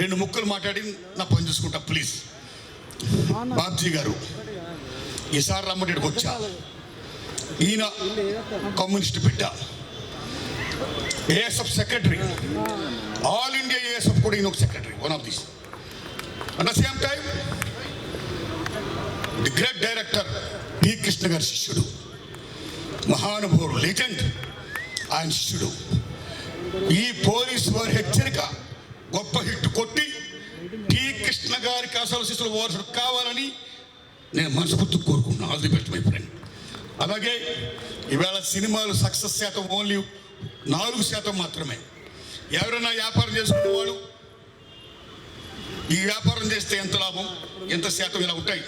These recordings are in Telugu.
రెండు ముక్కలు మాట్లాడి నా పని చూసుకుంటా ప్లీజ్ బాబ్జీ గారు ఈసారి రమ్మటికి వచ్చా. ఈయన కమ్యూనిస్ట్ బిడ్డ. ASF secretary all India ASF కూడా ఈయన ఒక secretary one of this at the same time the great director P Krishna గారి శిష్యుడు. మహానుభావుడు లెజెండ్ ఆయన శిష్యుడు. ఈ పోలీసు వారి హెచ్చరిక గొప్ప హిట్ కొట్టి టి కృష్ణ గారికి అసలు శిశులు వారసుడు కావాలని నేను మనస్ఫూర్తి కోరుకుంటున్నాను. All the best my friend అలాగే ఈవేళ సినిమాలు సక్సెస్ శాతం ఓన్లీ నాలుగు శాతం మాత్రమే. ఎవరైనా వ్యాపారం చేసుకునే వాళ్ళు ఈ వ్యాపారం చేస్తే ఎంత లాభం ఎంత శాతం ఇలా ఉంటాయి?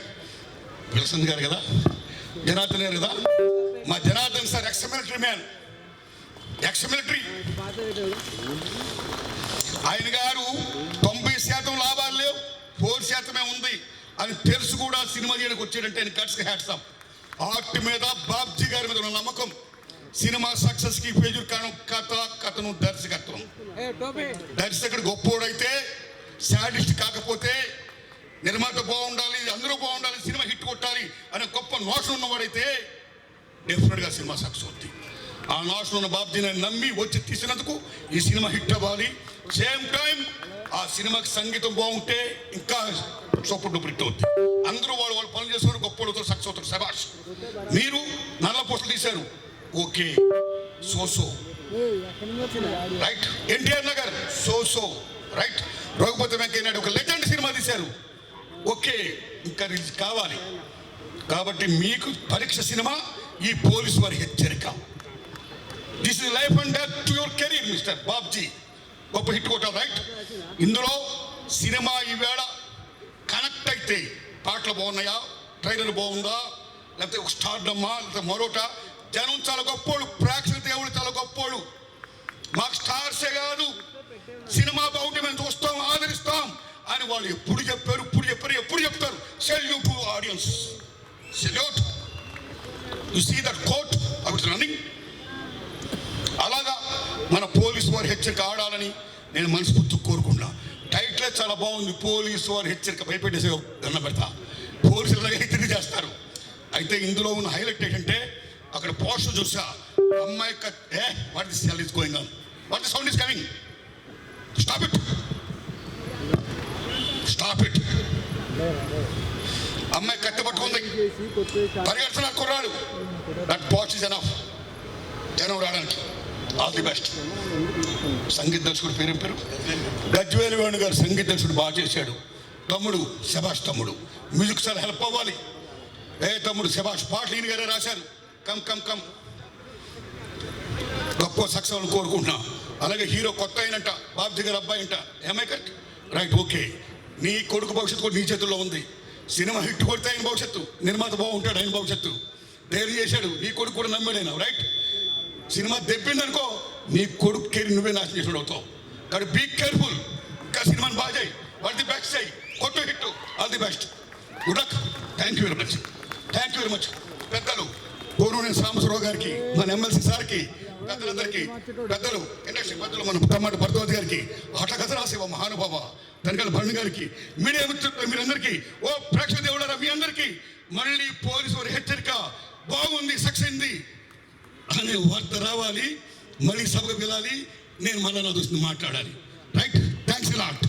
విల్సన్ గారు కదా? జనార్దన్ గారు కదా? మా Janardhan sir ex military man ex military ఆయన గారు తొంభై శాతం లాభాలు లేవు ఫోర్ శాతమే ఉంది అని తెలుసు కూడా సినిమా చేయడానికి వచ్చాడంటే ఆయన కట్స్ హ్యాట్స్ ఆఫ్ ఆర్ట్ మీద బాబ్జీ గారి మీద ఉన్న నమ్మకం సినిమా సక్సెస్కి పేజీలు కారణం కథ కథను దర్శకత్వం. దర్శకుడు గొప్పోడైతే శాడిస్ట్ కాకపోతే నిర్మాత బాగుండాలి అందరూ బాగుండాలి సినిమా హిట్ కొట్టాలి అనే గొప్ప నోషన్ ఉన్నవాడైతే డెఫినెట్గా సినిమా సక్సెస్ అవుతుంది ఆ నాశనం ఉన్న బాబ్జీని నమ్మి వచ్చి తీసినందుకు ఈ సినిమా హిట్ అవ్వాలి. సేమ్ టైం ఆ సినిమాకి సంగీతం బాగుంటే ఇంకా సూపర్ డూపర్ హిట్ అవుతుంది అందరూ వాళ్ళు వాళ్ళు పనులు చేసుకుని గొప్ప సక్సెస్ అవుతారు. సభాష్ మీరు నల్ల పోస్టులు తీశారు. Okay so so. Right NTR Nagar so so. Right Raghupati Venkaiah Naidu ఒక లెజెండ్ సినిమా తీశారు. ఓకే ఇంకా రిలీజ్ కావాలి. కాబట్టి మీకు పరీక్ష సినిమా ఈ పోలీసు వారి హెచ్చరిక. Life and death to your career mister Babji. గొప్ప హిట్ కొట్టారు రైట్? ఇందులో సినిమా ఈవేళ కనెక్ట్ అయితే పాటలు బాగున్నాయా? ట్రైలర్ బాగుందా? లేకపోతే ఒక స్టార్ డమ్మా లేకపోతే మరోట? జనం చాలా గొప్పోళ్ళు ప్రేక్షక దేవుడు చాలా గొప్పోళ్ళు. మాకు స్టార్సే కాదు. సినిమా బాగుంటే మేము చూస్తాం ఆదరిస్తాం అని వాళ్ళు ఎప్పుడు చెప్పారు ఇప్పుడు చెప్పారు ఎప్పుడు చెప్తారు. Salute to audience salute you see that coat అవి రన్నింగ్ అలాగా మన పోలీసు వారు హెచ్చరిక ఆడాలని నేను మనస్ఫూర్తి కోరుకున్నా టైటిలే చాలా బాగుంది. పోలీసు వారు హెచ్చరిక భయపెట్టేసి దండ పెడతా. పోలీసులు అలాగే తిరిగి చేస్తారు. అయితే ఇందులో ఉన్న హైలైట్ ఏంటంటే అక్కడ పోస్టర్ చూసా. అమ్మాయి cut a what this cell is going on what the sound is coming stop it stop it అమ్మాయి కట్టె పట్టుకుంది. చేసి కుర్రాడు. దట్ పోస్ట్ ఇస్ ఎనఫ్ జనం రావడానికి. All the best. సంగీత దర్శకుడు పేరు పేరు? గజ్వేలు వేణు గారు సంగీత దర్శకుడు బాగా చేశాడు. తమ్ముడు శభాష్ తమ్ముడు. మ్యూజిక్ చాలా హెల్ప్ అవ్వాలి. ఏ తమ్ముడు శభాష్ పాటలు ఈయన గారే రాశారు. Come come come. గొప్ప సక్సెస్ అని కోరుకుంటున్నా. అలాగే హీరో కొత్త అయినంట బాబ్జీ గారు అబ్బాయి అంట. ఏమై కట్ రైట్ ఓకే నీ కొడుకు భవిష్యత్తు కూడా నీ చేతుల్లో ఉంది. సినిమా హిట్ కొడితే ఆయన భవిష్యత్తు నిర్మాత బాగుంటాడు ఆయన భవిష్యత్తు. ధైర్యం చేశాడు. నీ కొడుకు కూడా నమ్మాడు ఆయన రైట్ సినిమా దెబ్బిందనుకో నీ కొడుకు కెరీర్ నువ్వే నాశనం చేసిన అవుతావు. కానీ బీ కేర్ఫుల్ ఇంకా సినిమాని బాగా చేయి. వాట్ ది బెస్ట్ చేయి. కొట్టు hit. All the best good luck thank you very much thank you very much పెద్దలు కోరూరి సాంబశివరావు గారికి మన ఎమ్మెల్సీ సార్కి పెద్దలందరికీ పెద్దలు ఇండస్ట్రీ పెద్దలు మన తమ్మాడు భరద్వాజ్ గారికి హఠకథ రాసేవ మహానుభావ తనకల భరణ్ గారికి మీడియా మిత్రులు మీరందరికీ ఓ ప్రేక్షక దేవుడారా మీ అందరికీ మళ్ళీ పోలీసు వారి హెచ్చరిక. బాగుంది సక్సెస్ అయింది. అనే వార్త రావాలి మళ్ళీ సభకు వెళ్ళాలి నేను మళ్ళీ నా దృష్టిని మాట్లాడాలి. Right thanks lot